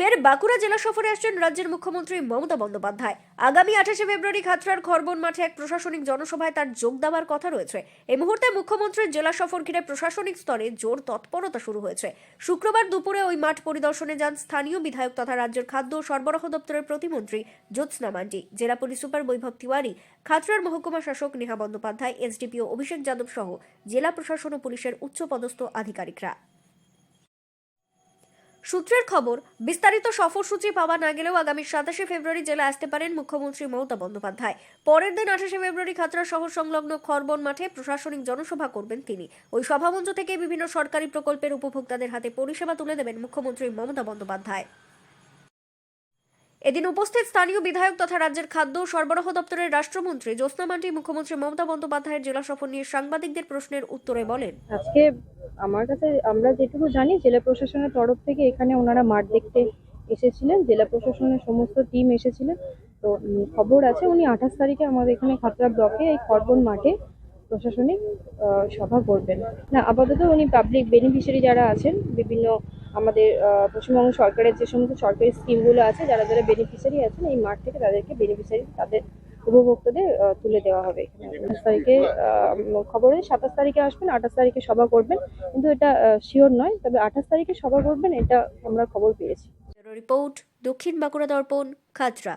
ফের বাঁকুড়া জেলা সফরে আসছেন রাজ্যের মুখ্যমন্ত্রী মমতা বন্দ্যোপাধ্যায়। আগামী আঠাশে ফেব্রুয়ারি খাতড়ার খরবন মাঠে এক প্রশাসনিক জনসভায় তার যোগ দেওয়ার কথা রয়েছে। এই মুহূর্তে মুখ্যমন্ত্রীর জেলা সফর ঘিরে প্রশাসনিক স্তরে জোর তৎপরতা শুরু হয়েছে। শুক্রবার দুপুরে ওই মাঠ পরিদর্শনে যান স্থানীয় বিধায়ক তথা রাজ্যের খাদ্য ও সরবরাহ দপ্তরের প্রতিমন্ত্রী জ্যোৎস্না মান্ডি। জেলা পুলিশ সুপার বৈভব তিওয়ারি খাতড়ার মহকুমা শাসক নেহা বন্দ্যোপাধ্যায়, এসডিপিও অভিষেক যাদব সহ জেলা প্রশাসন ও পুলিশের উচ্চপদস্থ আধিকারিকরা। সূত্রের খবর, বিস্তারিত সফরসূচি পাওয়া না গেলেও আগামী সাতাশে ফেব্রুয়ারি জেলা আসতে পারেন মুখ্যমন্ত্রী মমতা বন্দ্যোপাধ্যায়। পরের দিন আঠাশে ফেব্রুয়ারি খাতড়া শহর সংলগ্ন খরবন মাঠে প্রশাসনিক জনসভা করবেন তিনি। ওই সভামঞ্চ থেকে বিভিন্ন সরকারি প্রকল্পের উপভোক্তাদের হাতে পরিষেবা তুলে দেবেন মুখ্যমন্ত্রী মমতা বন্দ্যোপাধ্যায়। এদিন উপস্থিত স্থানীয় বিধায়ক তথা রাজ্যের খাদ্য সরবরাহ দপ্তরের রাষ্ট্রমন্ত্রী জ্যোৎস্না মান্ডি, মুখ্যমন্ত্রী মমতা বন্দ্যোপাধ্যায়ের জেলা সফর নিয়ে সাংবাদিকদের প্রশ্নের উত্তরে বলেন। আজকে আমার কাছে আমরা যেটুকু জানি, জেলা প্রশাসনের তরফ থেকে এখানে ওনারা মাঠ দেখতে এসেছিলেন, জেলা প্রশাসনের সমস্ত টিম এসেছিলেন। তো খবর আছে উনি আঠাশ তারিখে আমাদের এখানে খাতড়া ব্লকে এই খরবন মাঠে প্রশাসনিক সভা করবেন। না, আপাতত উনি পাবলিক বেনিফিশিয়ারি যারা আছেন, বিভিন্ন আমাদের পশ্চিমবঙ্গ সরকারের যে সমস্ত সরকারি স্কিমগুলো আছে, যারা যারা বেনিফিশিয়ারি আছেন, এই মাঠ থেকে তাদেরকে বেনিফিশিয়ারি তাদের উপভোক্তাদের তুলে দেওয়া হবে আঠাশ তারিখে খবরে সাতাশ তারিখে আসবেন, আঠাশ তারিখে সভা করবেন, কিন্তু এটা শিওর নয়, তবে আঠাশ তারিখে সভা করবেন, এটা আমরা খবর পেয়েছি। রিপোর্ট, দক্ষিণ বাঁকুড়া দর্পণ খাতড়া